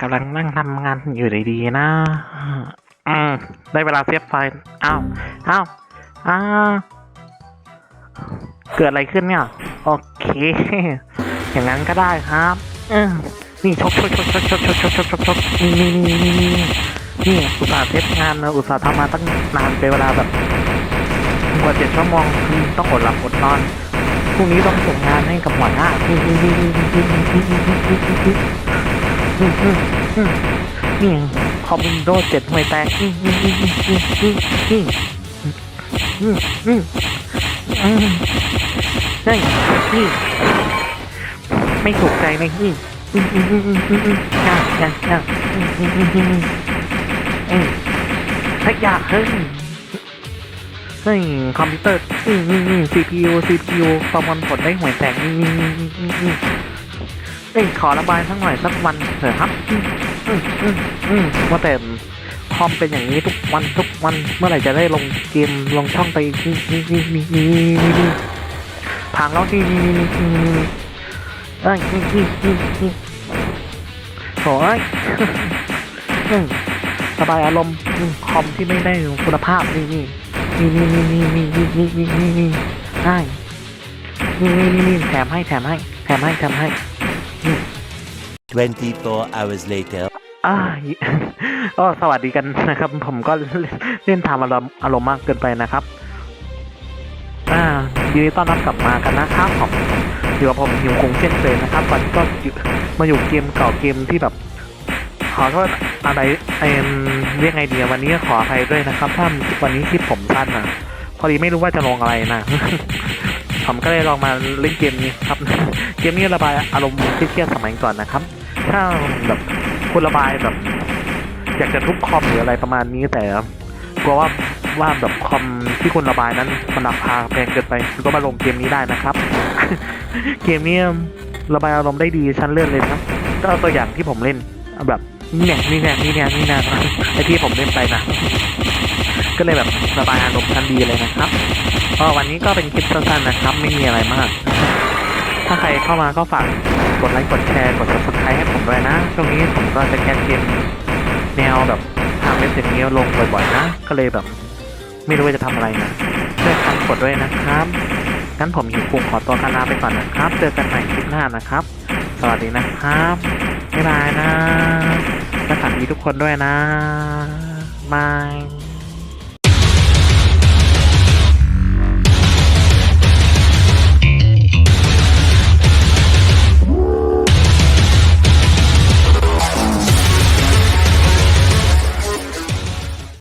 กำลังนั่งทำงานอยู่ดีๆนะอืมได้เวลาเซฟไฟอ้าวอ้าวอ้าวเกิดอะไรขึ้นเนี่ย โอเค อย่างนั้นก็ได้ครับอืมนี่ชกชกชกชกชกชกชกชกชกชกนี่นี่นี่นี่นี่นี่อุตส่าห์เซฟงานนะอุตส่าห์ทำมาตั้งนานเป็นเวลาแบบกว่าเจ็ดชั่วโมงต้องอดหลับอดนอนพรุ่งนี้ต้องส่งงานให้กับหัวหน้า คอมมินโดเจ็ดห่วยแตกนี่นไม่ถูกใจเลยนี่นะนะนะเอ้ยถ้าอยากเฮ้ยเฮ้ยคอมพิวเตอร์ CPU CPU ประมวลผลได้ห่วยแตกนี่ เอ้ยขอระบายสักหน่อยสักวันเถอะครับอืมอืมอืมอืมว่าแต่คอมเป็นอย่างนี้ทุกวันทุกวันเมื่อไหร่จะได้ลงเกมลงช่องไปนี่นี่นี่นี่นี่นี่นี่พังแล้วนี่นี่นี่นี่นี่เอ้ยนี่นี่นี่นี่โอ้ยอืมระบายอารมณ์คอมที่ไม่ได้คุณภาพนี่นี่นี่นี่นี่นี่นี่นี่นี่นี่นี่นี่ใช่นี่นี่นี่นี่แถมให้แถมให้แถมให้แถมให้ 24 hours later. อ่าก็สวัสดีกันนะครับ ผมก็เล่นทำอารมณ์อารมณ์มากเกินไปนะครับ อ่ายินดีต้อนรับกลับมากันนะครับผมอยู่กับผมหิวคงเช่นเคยนะครับวันนี้ก็มาอยู่เกมเก่าเกมที่แบบ ขอโทษอะไรเอ็มเรียกไงดีวันนี้ขออภัยด้วยนะครับ ถ้าวันนี้คลิปผมสั้นอะพอดีไม่รู้ว่าจะลงอะไรนะผมก็เลยลองมาเล่นเกมนี้ครับ เกมนี้ระบายอารมณ์เครียดสมัยก่อนนะครับ ถ้าแบบคุณระบายแบบ อยากจะทุบคอมหรืออะไรประมาณนี้แต่กลัวว่าว่าแบบคอมที่คุณระบายนั้นมันราคาแพงเกินไปก็มาลงเกมนี้ได้นะครับ เกมนี้ระบายอารมณ์ได้ดีชั้นเลื่อนเลยนะครับ ก็ตัวอย่างที่ผมเล่นแบบนี่เนี่ยนี่เนี่ยนี่เนี่ยนี่เนี่ยไอที่ผมเล่นไปนะก็เลยแบบระบายอารมณ์ชั้นดีเลยนะครับก็วันนี้ก็เป็นคลิปสั้นๆนะครับ ไม่มีอะไรมาก ถ้าใครเข้ามาก็ฝาก กดไลค์กดแชร์กด subscribe ให้ผมด้วยนะ ช่วงนี้ผมก็จะแคสเกมแนวแบบทางเว็บอย่างนี้ลงบ่อยๆนะ ก็เลยแบบไม่รู้ว่าจะทำอะไรนะช่วยกันกดด้วยนะครับงั้นผมหิวคุงขอตัวกันลาไปก่อนนะครับ เจอกันใหม่คลิปหน้านะครับ สวัสดีนะครับบ๊ายบายนะและฝันดีทุกคนด้วยนะบาย